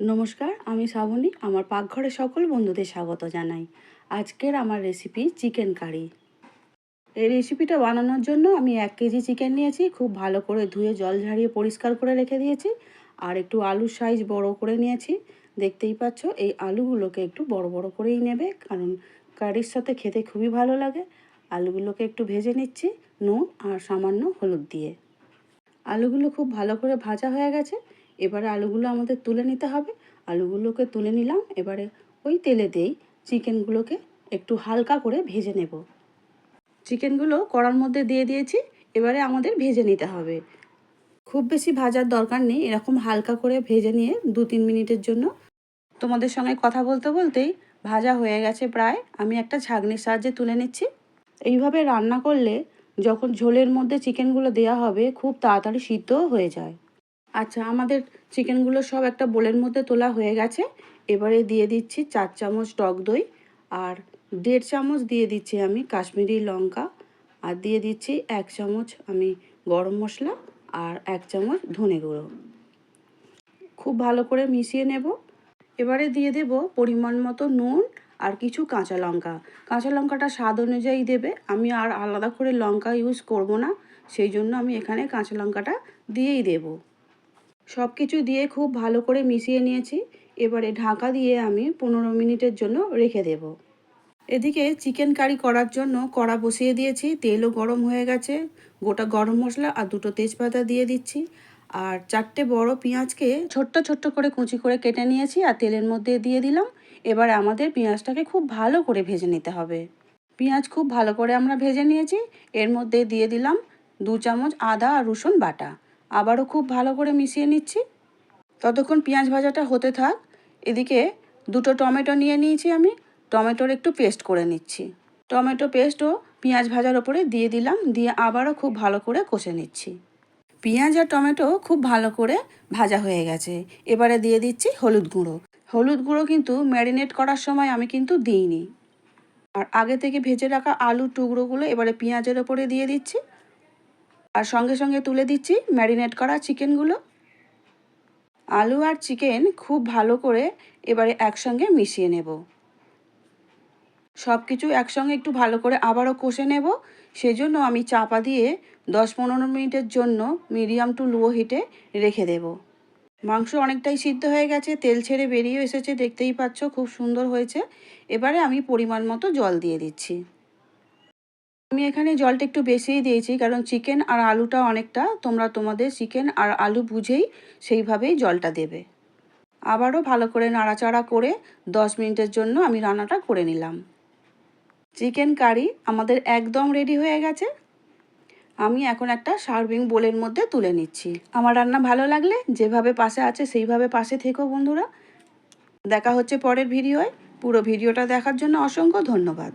নমস্কার, আমি শ্রাবণী, আমার পাকঘরে সকল বন্ধুদের স্বাগত জানাই। আজকের আমার রেসিপি চিকেন কারি এই রেসিপিটা বানানোর জন্য আমি এক কেজি চিকেন নিয়েছি, খুব ভালো করে ধুয়ে জল ঝাড়িয়ে পরিষ্কার করে রেখে দিয়েছি, আর একটু আলুর সাইজ বড় করে নিয়েছি। দেখতেই পাচ্ছ, এই আলুগুলোকে একটু বড় বড় করেই নেবে, কারণ কারির সাথে খেতে খুবই ভালো লাগে। আলুগুলোকে একটু ভেজে নিচ্ছি, নুন আর সামান্য হলুদ দিয়ে। আলুগুলো খুব ভালো করে ভাজা হয়ে গেছে এবারে আলুগুলো আমাদের তুলে নিতে হবে। আলুগুলোকে তুলে নিলাম, এবারে ওই তেলে তেলেতেই চিকেনগুলোকে একটু হালকা করে ভেজে নেব। চিকেনগুলো কড়ার মধ্যে দিয়ে দিয়েছি, এবারে আমাদের ভেজে নিতে হবে। খুব বেশি ভাজার দরকার নেই, এরকম হালকা করে ভেজে নিয়ে দু তিন মিনিটের জন্য তোমাদের সঙ্গে কথা বলতে বলতেই ভাজা হয়ে গেছে প্রায়। আমি একটা ছাগনির সাহায্যে তুলে নিচ্ছি। এইভাবে রান্না করলে যখন ঝোলের মধ্যে চিকেনগুলো দেওয়া হবে, খুব তাড়াতাড়ি সিদ্ধও হয়ে যায়। আচ্ছা আমাদের চিকেনগুলো সব একটা বোলের মধ্যে তোলা হয়ে গেছে। এবারে দিয়ে দিচ্ছি চার চামচ টক দই আর দেড় চামচ দিয়ে দিচ্ছি আমি কাশ্মীরি লঙ্কা আর দিয়ে দিচ্ছি এক চামচ আমি গরম মশলা আর এক চামচ ধনে গুঁড়ো। খুব ভালো করে মিশিয়ে নেব। এবারে দিয়ে দেব পরিমাণ মতো নুন আর কিছু কাঁচা লঙ্কা। কাঁচা লঙ্কাটা স্বাদ অনুযায়ী দেবে। আমি আর আলাদা করে লঙ্কা ইউজ করব না। সেই জন্য আমি এখানে কাঁচা লঙ্কাটা দিয়েই দেবো। সব কিছু দিয়ে খুব ভালো করে মিশিয়ে নিয়েছি। এবারে ঢাকা দিয়ে আমি পনেরো মিনিটের জন্য রেখে দেব। এদিকে চিকেন কারি করার জন্য কড়া বসিয়ে দিয়েছি, তেলও গরম হয়ে গেছে। গোটা গরম মশলা আর দুটো তেজপাতা দিয়ে দিচ্ছি। আর চারটে বড় পেঁয়াজকে ছোট্ট ছোট্ট করে কুচি করে কেটে নিয়েছি আর তেলের মধ্যে দিয়ে দিলাম। এবার আমাদের পেঁয়াজটাকে খুব ভালো করে ভেজে নিতে হবে। পেঁয়াজ খুব ভালো করে আমরা ভেজে নিয়েছি। এর মধ্যে দিয়ে দিলাম দু চামচ আদা আর রসুন বাটা। আবারও খুব ভালো করে মিশিয়ে নিচ্ছি। ততক্ষণ পেঁয়াজ ভাজাটা হতে থাক। এদিকে দুটো টমেটো নিয়ে নিয়েছি আমি। টমেটোর একটু পেস্ট করে নিচ্ছি। টমেটো পেস্টও পেঁয়াজ ভাজার ওপরে দিয়ে দিলাম। দিয়ে আবারও খুব ভালো করে কষে নিচ্ছি। পেঁয়াজ আর টমেটো খুব ভালো করে ভাজা হয়ে গেছে। এবারে দিয়ে দিচ্ছি হলুদ গুঁড়ো। হলুদ গুঁড়ো কিন্তু ম্যারিনেট করার সময় আমি কিন্তু দিইনি। আর আগে থেকে ভেজে রাখা আলু টুকরোগুলো এবারে পেঁয়াজের ওপরে দিয়ে দিচ্ছি। আর সঙ্গে সঙ্গে তুলে দিচ্ছি ম্যারিনেট করা চিকেনগুলো। আলু আর চিকেন খুব ভালো করে এবারে একসঙ্গে মিশিয়ে নেব। সব কিছু একসঙ্গে একটু ভালো করে আবারও কষে নেব। সেজন্য আমি চাপা দিয়ে দশ পনেরো মিনিটের জন্য মিডিয়াম টু লো হিটে রেখে দেব। মাংস অনেকটাই সিদ্ধ হয়ে গেছে, তেল ছেড়ে বেরিয়ে এসেছে, দেখতেই পাচ্ছ খুব সুন্দর হয়েছে। এবারে আমি পরিমাণ মতো জল দিয়ে দিচ্ছি। আমি এখানে জলটা একটু বেশিই দিয়েছি, কারণ চিকেন আর আলুটা অনেকটা, তোমরা তোমাদের চিকেন আর আলু বুঝেই সেইভাবেই জলটা দেবে। আবারও ভালো করে নাড়াচাড়া করে দশ মিনিটের জন্য আমি রান্নাটা করে নিলাম। চিকেন কারি আমাদের একদম রেডি হয়ে গেছে। আমি এখন একটা সার্ভিং বোলের মধ্যে তুলে নিচ্ছি। আমার রান্না ভালো লাগলে যেভাবে পাশে আছে সেইভাবে পাশে থেকো বন্ধুরা। দেখা হচ্ছে পরের ভিডিওয়। পুরো ভিডিওটা দেখার জন্য অসংখ্য ধন্যবাদ।